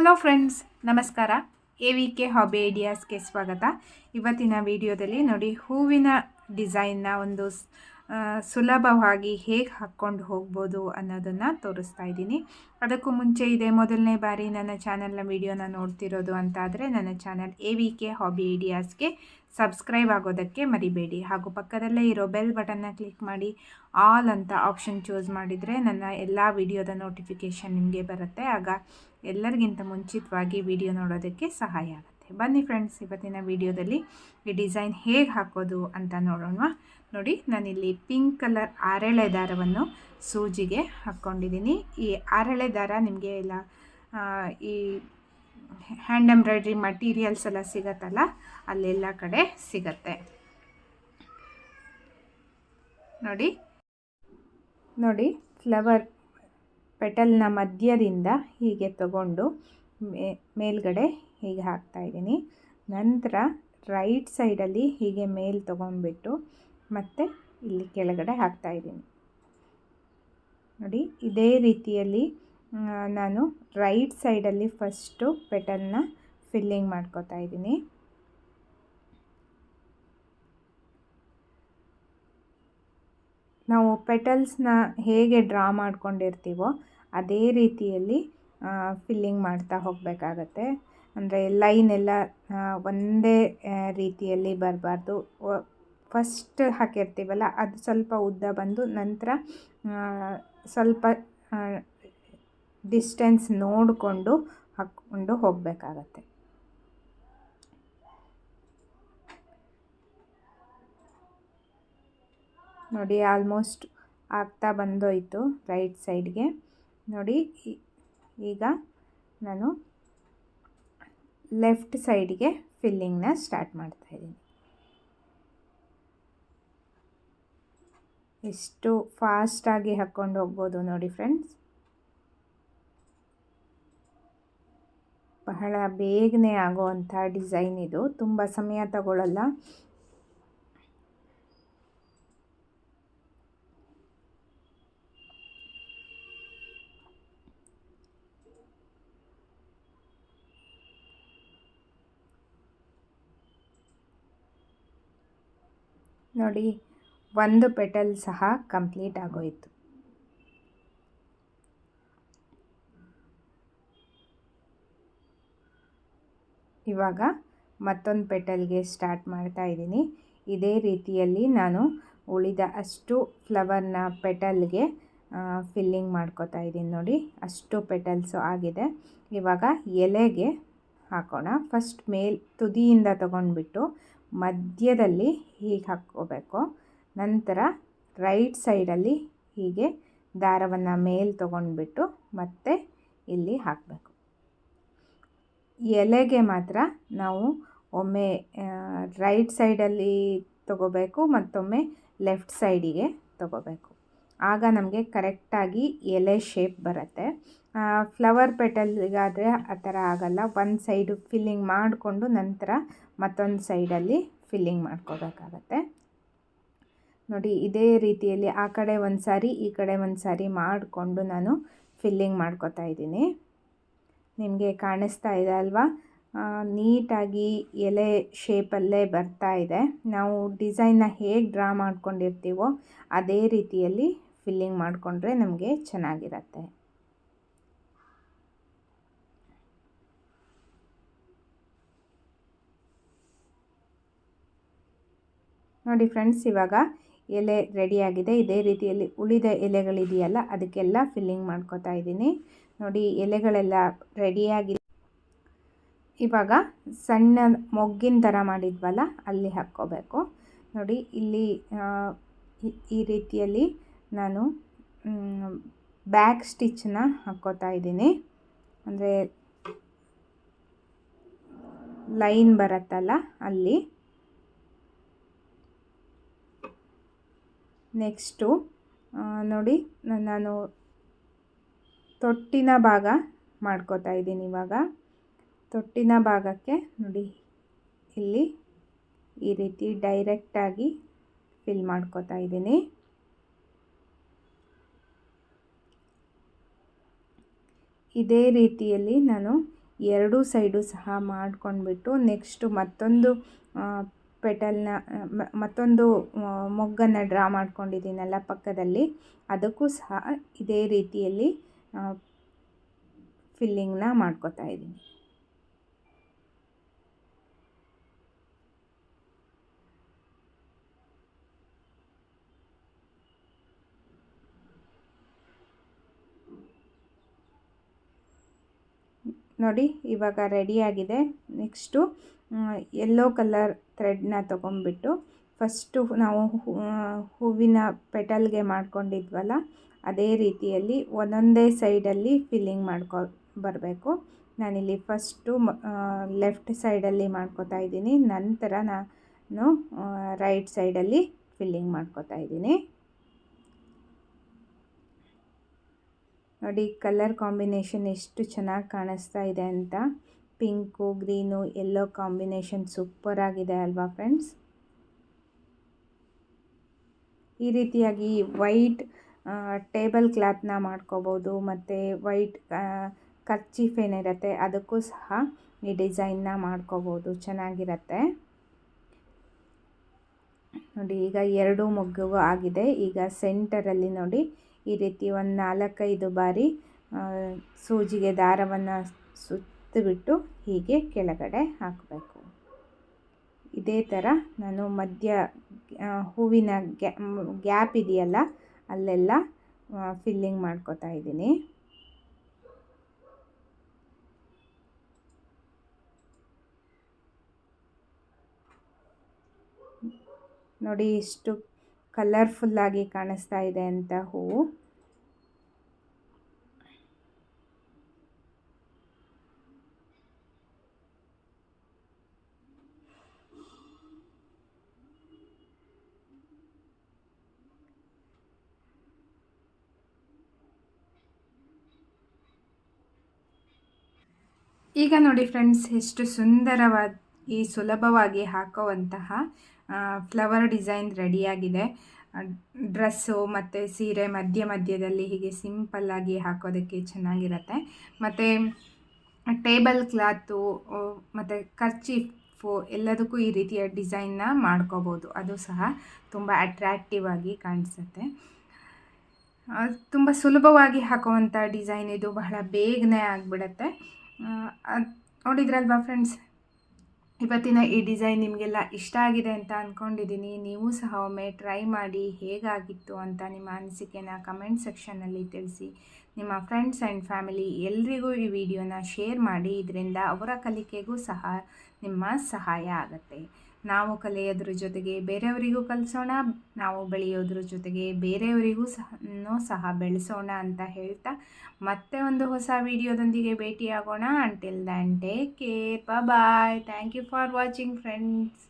Hello friends ನಮಸ್ಕಾರ. A V K hobby ಐಡಿಯಾಸ್ಗೆ ಸ್ವಾಗತ. ಇವತ್ತಿನ ವಿಡಿಯೋದಲ್ಲಿ ನೋಡಿ ಹೂವಿನ ಡಿಸೈನ್ನ ಒಂದು ಸುಲಭವಾಗಿ ಹೇಗೆ ಹಾಕ್ಕೊಂಡು ಹೋಗ್ಬೋದು ಅನ್ನೋದನ್ನು ತೋರಿಸ್ತಾ ಇದ್ದೀನಿ. ಅದಕ್ಕೂ ಮುಂಚೆ ಇದೆ ಮೊದಲನೇ ಬಾರಿ ನನ್ನ ಚಾನಲ್ನ ವಿಡಿಯೋನ ನೋಡ್ತಿರೋದು ಅಂತಾದರೆ ನನ್ನ channel A V K hobby ಐಡಿಯಾಸ್ಗೆ subscribe ಆಗೋದಕ್ಕೆ ಮರಿಬೇಡಿ. ಹಾಗೂ ಪಕ್ಕದಲ್ಲೇ ಇರೋ ಬೆಲ್ ಬಟನ್ನ ಕ್ಲಿಕ್ ಮಾಡಿ ಆಲ್ ಅಂತ ಆಪ್ಷನ್ ಚೂಸ್ ಮಾಡಿದರೆ ನನ್ನ ಎಲ್ಲ ವಿಡಿಯೋದ ನೋಟಿಫಿಕೇಷನ್ ನಿಮಗೆ ಬರುತ್ತೆ. ಆಗ ಎಲ್ಲರಿಗಿಂತ ಮುಂಚಿತವಾಗಿ ವಿಡಿಯೋ ನೋಡೋದಕ್ಕೆ ಸಹಾಯ ಆಗುತ್ತೆ. ಬನ್ನಿ ಫ್ರೆಂಡ್ಸ್ ಇವತ್ತಿನ ವಿಡಿಯೋದಲ್ಲಿ ಈ ಡಿಸೈನ್ ಹೇಗೆ ಹಾಕೋದು ಅಂತ ನೋಡೋಣ. ನೋಡಿ, ನಾನಿಲ್ಲಿ ಪಿಂಕ್ ಕಲರ್ ಆರೆಳೆ ದಾರವನ್ನು ಸೂಜಿಗೆ ಹಾಕ್ಕೊಂಡಿದ್ದೀನಿ. ಈ ಆರೆಳೆ ದಾರ ನಿಮಗೆ ಎಲ್ಲ ಈ ಹ್ಯಾಂಡ್ ಎಂಬ್ರಾಯ್ಡ್ರಿ ಮಟೀರಿಯಲ್ಸ್ ಎಲ್ಲ ಸಿಗತ್ತಲ್ಲ, ಅಲ್ಲೆಲ್ಲ ಕಡೆ ಸಿಗತ್ತೆ. ನೋಡಿ ನೋಡಿ ಫ್ಲವರ್ ಪೆಟಲ್ನ ಮಧ್ಯದಿಂದ ಹೀಗೆ ತಗೊಂಡು ಮೇಲ್ಗಡೆ ಹೀಗೆ ಹಾಕ್ತಾ ಇದ್ದೀನಿ. ನಂತರ ರೈಟ್ ಸೈಡಲ್ಲಿ ಹೀಗೆ ಮೇಲ್ ತೊಗೊಂಡ್ಬಿಟ್ಟು ಮತ್ತೆ ಇಲ್ಲಿ ಕೆಳಗಡೆ ಹಾಕ್ತಾ ಇದ್ದೀನಿ. ನೋಡಿ, ಇದೇ ರೀತಿಯಲ್ಲಿ ನಾನು ರೈಟ್ ಸೈಡಲ್ಲಿ ಫಸ್ಟು ಪೆಟಲ್ನ ಫಿಲ್ಲಿಂಗ್ ಮಾಡ್ಕೋತಾ ಇದ್ದೀನಿ. ನಾವು ಪೆಟಲ್ಸ್ನ ಹೇಗೆ ಡ್ರಾ ಮಾಡ್ಕೊಂಡಿರ್ತೀವೋ, ಅದೇ ರೀತಿಯಲ್ಲಿ ಫಿಲ್ಲಿಂಗ್ ಮಾಡ್ತಾ ಹೋಗಬೇಕಾಗತ್ತೆ. ಅಂದರೆ ಲೈನ್ ಎಲ್ಲ ಒಂದೇ ರೀತಿಯಲ್ಲಿ ಬರಬಾರ್ದು. ಫಸ್ಟ್ ಹಾಕಿರ್ತೀವಲ್ಲ, ಅದು ಸ್ವಲ್ಪ ಉದ್ದ ಬಂದು ನಂತರ ಸ್ವಲ್ಪ ಡಿಸ್ಟೆನ್ಸ್ ನೋಡಿಕೊಂಡು ಹಾಕ್ಕೊಂಡು ಹೋಗಬೇಕಾಗತ್ತೆ. ನೋಡಿ ಆಲ್ಮೋಸ್ಟ್ ಆಗ್ತಾ ಬಂದೋಯ್ತು ರೈಟ್ ಸೈಡ್ಗೆ ನೋಡಿ ಈಗ ನಾನು ಲೆಫ್ಟ್ ಸೈಡ್ಗೆ ಫಿಲ್ಲಿಂಗ್ನ ಸ್ಟಾರ್ಟ್ ಮಾಡ್ತಾ ಇದ್ದೀನಿ. ಎಷ್ಟು ಫಾಸ್ಟಾಗಿ ಹಾಕ್ಕೊಂಡು ಹೋಗ್ಬೋದು ನೋಡಿ ಫ್ರೆಂಡ್ಸ್. ಬಹಳ ಬೇಗನೆ ಆಗೋವಂಥ ಡಿಸೈನ್ ಇದು. ತುಂಬ ಸಮಯ ತಗೊಳ್ಳಲ್ಲ ನೋಡಿ, ಒಂದು ಪೆಟಲ್ ಸಹ ಕಂಪ್ಲೀಟ್ ಆಗೋಯಿತು. ಇವಾಗ ಮತ್ತೊಂದು ಪೆಟಲ್ಗೆ ಸ್ಟಾರ್ಟ್ ಮಾಡ್ತಾ ಇದ್ದೀನಿ. ಇದೇ ರೀತಿಯಲ್ಲಿ ನಾನು ಉಳಿದ ಅಷ್ಟು ಫ್ಲವರ್ನ ಪೆಟಲ್ಗೆ ಫಿಲ್ಲಿಂಗ್ ಮಾಡ್ಕೋತಾ ಇದ್ದೀನಿ ನೋಡಿ, ಅಷ್ಟು ಪೆಟಲ್ಸು ಆಗಿದೆ. ಇವಾಗ ಎಲೆಗೆ ಹಾಕೋಣ. ಫಸ್ಟ್ ಮೇಲ್ ತುದಿಯಿಂದ ತಗೊಂಡ್ಬಿಟ್ಟು ಮಧ್ಯದಲ್ಲಿ ಹೀಗೆ ಹಾಕ್ಕೋಬೇಕು. ನಂತರ ರೈಟ್ ಸೈಡಲ್ಲಿ ಹೀಗೆ ದಾರವನ್ನು ಮೇಲೆ ತಗೊಂಡ್ಬಿಟ್ಟು ಮತ್ತೆ ಇಲ್ಲಿ ಹಾಕಬೇಕು. ಎಲೆಗೆ ಮಾತ್ರ ನಾವು ಒಮ್ಮೆ ರೈಟ್ ಸೈಡಲ್ಲಿ ತಗೋಬೇಕು ಮತ್ತೊಮ್ಮೆ ಲೆಫ್ಟ್ ಸೈಡಿಗೆ ತಗೋಬೇಕು. ಆಗ ನಮಗೆ ಕರೆಕ್ಟಾಗಿ ಎಲೆ ಶೇಪ್ ಬರುತ್ತೆ. ಫ್ಲವರ್ ಪೆಟಲ್ಗಾದರೆ ಆ ಥರ ಆಗಲ್ಲ. ಒಂದು ಸೈಡು ಫಿಲ್ಲಿಂಗ್ ಮಾಡಿಕೊಂಡು ನಂತರ ಮತ್ತೊಂದು ಸೈಡಲ್ಲಿ ಫಿಲ್ಲಿಂಗ್ ಮಾಡ್ಕೋಬೇಕಾಗತ್ತೆ. ನೋಡಿ, ಇದೇ ರೀತಿಯಲ್ಲಿ ಆ ಕಡೆ ಒಂದು ಸಾರಿ, ಈ ಕಡೆ ಒಂದು ಸಾರಿ ಮಾಡಿಕೊಂಡು ನಾನು ಫಿಲ್ಲಿಂಗ್ ಮಾಡ್ಕೋತಾ ಇದ್ದೀನಿ. ನಿಮಗೆ ಕಾಣಿಸ್ತಾ ಇದೆ ಅಲ್ವಾ? ನೀಟಾಗಿ ಎಲೆ ಶೇಪಲ್ಲೇ ಬರ್ತಾ ಇದೆ. ನಾವು ಡಿಸೈನ್ನ ಹೇಗೆ ಡ್ರಾ ಮಾಡ್ಕೊಂಡಿರ್ತೀವೋ ಅದೇ ರೀತಿಯಲ್ಲಿ ಫಿಲ್ಲಿಂಗ್ ಮಾಡಿಕೊಂಡ್ರೆ ನಮಗೆ ಚೆನ್ನಾಗಿರತ್ತೆ. ನೋಡಿ ಫ್ರೆಂಡ್ಸ್, ಇವಾಗ ಎಲೆ ರೆಡಿಯಾಗಿದೆ. ಇದೇ ರೀತಿಯಲ್ಲಿ ಉಳಿದ ಎಲೆಗಳಿದೆಯಲ್ಲ, ಅದಕ್ಕೆಲ್ಲ ಫಿಲ್ಲಿಂಗ್ ಮಾಡ್ಕೋತಾ ಇದ್ದೀನಿ. ನೋಡಿ, ಎಲೆಗಳೆಲ್ಲ ರೆಡಿಯಾಗಿ ಇವಾಗ ಸಣ್ಣ ಮೊಗ್ಗಿನ ಥರ ಮಾಡಿದ್ವಲ್ಲ, ಅಲ್ಲಿ ಹಾಕ್ಕೋಬೇಕು. ನೋಡಿ, ಇಲ್ಲಿ ಈ- ರೀತಿಯಲ್ಲಿ ನಾನು ಬ್ಯಾಕ್ ಸ್ಟಿಚ್ನ ಹಾಕ್ಕೋತಾ ಇದ್ದೀನಿ. ಅಂದರೆ ಲೈನ್ ಬರುತ್ತಲ್ಲ ಅಲ್ಲಿ. ನೆಕ್ಸ್ಟು ನೋಡಿ ನಾನು ತೊಟ್ಟಿನ ಭಾಗ ಮಾಡ್ಕೋತಾ ಇದ್ದೀನಿ ಇವಾಗ. ತೊಟ್ಟಿನ ಭಾಗಕ್ಕೆ ನೋಡಿ, ಇಲ್ಲಿ ಈ ರೀತಿ ಡೈರೆಕ್ಟಾಗಿ ಫಿಲ್ ಮಾಡ್ಕೋತಾ ಇದ್ದೀನಿ. ಇದೇ ರೀತಿಯಲ್ಲಿ ನಾನು ಎರಡೂ ಸೈಡು ಸಹ ಮಾಡ್ಕೊಂಡ್ಬಿಟ್ಟು, ನೆಕ್ಸ್ಟು ಮತ್ತೊಂದು ಪೆಟಲ್ನ ಮತ್ತೊಂದು ಮೊಗ್ಗನ್ನು ಡ್ರಾ ಮಾಡ್ಕೊಂಡಿದ್ದೀನಲ್ಲ ಪಕ್ಕದಲ್ಲಿ. ಅದಕ್ಕೂ ಸಹ ಇದೇ ರೀತಿಯಲ್ಲಿ ಫಿಲ್ಲಿಂಗ್ನ ಮಾಡ್ಕೋತಾ ಇದ್ದೀನಿ. ನೋಡಿ, ಇವಾಗ ರೆಡಿಯಾಗಿದೆ ನೆಕ್ಸ್ಟು ಎಲ್ಲೋ ಕಲರ್ ಥ್ರೆಡ್ನ ತೊಗೊಂಬಿಟ್ಟು ಫಸ್ಟು ನಾವು ಹೂವಿನ ಪೆಟಲ್ಗೆ ಮಾಡ್ಕೊಂಡಿದ್ವಲ್ಲ, ಅದೇ ರೀತಿಯಲ್ಲಿ ಒಂದೊಂದೇ ಸೈಡಲ್ಲಿ ಫಿಲ್ಲಿಂಗ್ ಮಾಡ್ಕೊ, ಬರಬೇಕು. ನಾನಿಲ್ಲಿ ಫಸ್ಟು ಲೆಫ್ಟ್ ಸೈಡಲ್ಲಿ ಮಾಡ್ಕೋತಾ ಇದ್ದೀನಿ. ನಂತರ ನಾನು ರೈಟ್ ಸೈಡಲ್ಲಿ ಫಿಲ್ಲಿಂಗ್ ಮಾಡ್ಕೋತಾ ಇದ್ದೀನಿ. ನೋಡಿ, ಕಲರ್ ಕಾಂಬಿನೇಷನ್ ಎಷ್ಟು ಚೆನ್ನಾಗಿ ಕಾಣಿಸ್ತಾ ಇದೆ ಅಂತ. Pink, green, yellow combination super ಆಗಿದೆ ಅಲ್ವಾ ಫ್ರೆಂಡ್ಸ್? ಈ ರೀತಿಯಾಗಿ ವೈಟ್ ಟೇಬಲ್ ಕ್ಲಾತ್ನ ಮಾಡ್ಕೋಬೋದು, ಮತ್ತು ವೈಟ್ ಕರ್ಚೀಫ್ ಏನಿರುತ್ತೆ ಅದಕ್ಕೂ ಸಹ ಈ ಡಿಸೈನ್ನ ಮಾಡ್ಕೋಬೋದು, ಚೆನ್ನಾಗಿರತ್ತೆ. ನೋಡಿ, ಈಗ ಎರಡು ಮೊಗ್ಗು ಆಗಿದೆ. ಈಗ ಸೆಂಟರಲ್ಲಿ ನೋಡಿ, ಈ ರೀತಿ ಒಂದು ನಾಲ್ಕೈದು ಬಾರಿ ಸೂಜಿಗೆ ದಾರವನ್ನು ಸುತ್ತಿಬಿಟ್ಟು ಹೀಗೆ ಕೆಳಗಡೆ ಹಾಕಬೇಕು. ಇದೇ ಥರ ನಾನು ಮಧ್ಯ ಹೂವಿನ ಗ್ಯಾಪ್ ಇದೆಯಲ್ಲ, ಅಲ್ಲೆಲ್ಲ ಫಿಲ್ಲಿಂಗ್ ಮಾಡ್ಕೋತಾ ಇದ್ದೀನಿ. ನೋಡಿ, ಇಷ್ಟು ಕಲರ್ಫುಲ್ಲಾಗಿ ಕಾಣಿಸ್ತಾ ಇದೆ ಅಂತ ಹೂವು. ಈಗ ನೋಡಿ ಫ್ರೆಂಡ್ಸ್, ಎಷ್ಟು ಸುಂದರವಾದ ಈ ಸುಲಭವಾಗಿ ಹಾಕುವಂತಹ ಫ್ಲವರ್ ಡಿಸೈನ್ ರೆಡಿಯಾಗಿದೆ. ಡ್ರೆಸ್ಸು ಮತ್ತು ಸೀರೆ ಮಧ್ಯ ಮಧ್ಯದಲ್ಲಿ ಹೀಗೆ ಸಿಂಪಲ್ಲಾಗಿ ಹಾಕೋದಕ್ಕೆ ಚೆನ್ನಾಗಿರುತ್ತೆ. ಮತ್ತು ಟೇಬಲ್ ಕ್ಲಾತು ಮತ್ತು ಖರ್ಚಿಫು ಎಲ್ಲದಕ್ಕೂ ಈ ರೀತಿಯ ಡಿಸೈನ್ನ ಮಾಡ್ಕೋಬೋದು. ಅದು ಸಹ ತುಂಬ ಅಟ್ರ್ಯಾಕ್ಟಿವ್ ಆಗಿ ಕಾಣಿಸುತ್ತೆ. ತುಂಬ ಸುಲಭವಾಗಿ ಹಾಕುವಂಥ ಡಿಸೈನ್ ಇದು ಬಹಳ ಬೇಗನೆ ಆಗಿಬಿಡತ್ತೆ. ನೋಡಿದ್ರಲ್ವಾ ಫ್ರೆಂಡ್ಸ್ ಇವತ್ತಿನ ಈ ಡಿಸೈನ್ ನಿಮಗೆಲ್ಲ ಇಷ್ಟ ಆಗಿದೆ ಅಂತ ಅಂದ್ಕೊಂಡಿದ್ದೀನಿ ನೀವು ಸಹ ಒಮ್ಮೆ ಟ್ರೈ ಮಾಡಿ ಹೇಗಾಗಿತ್ತು ಅಂತ ನಿಮ್ಮ ಅನಿಸಿಕೆನ ಕಮೆಂಟ್ ಸೆಕ್ಷನ್ನಲ್ಲಿ ತಿಳಿಸಿ. ನಿಮ್ಮ ಫ್ರೆಂಡ್ಸ್ ಆ್ಯಂಡ್ ಫ್ಯಾಮಿಲಿ ಎಲ್ರಿಗೂ ಈ ವಿಡಿಯೋನ ಶೇರ್ ಮಾಡಿ. ಇದರಿಂದ ಅವರ ಕಲಿಕೆಗೂ ಸಹ ನಿಮ್ಮ ಸಹಾಯ ಆಗುತ್ತೆ. ನಾವು ಕಲಿಯೋದ್ರ ಜೊತೆಗೆ ಬೇರೆಯವರಿಗೂ ಕಲಿಸೋಣ, ನಾವು ಬೆಳೆಯೋದ್ರ ಜೊತೆಗೆ ಬೇರೆಯವರಿಗೂ ಸಹ ಸಹ ಬೆಳೆಸೋಣ ಅಂತ ಹೇಳ್ತಾ ಮತ್ತೆ ಒಂದು ಹೊಸ ವಿಡಿಯೋದೊಂದಿಗೆ ಭೇಟಿಯಾಗೋಣ. Until then take care bye thank you for watching friends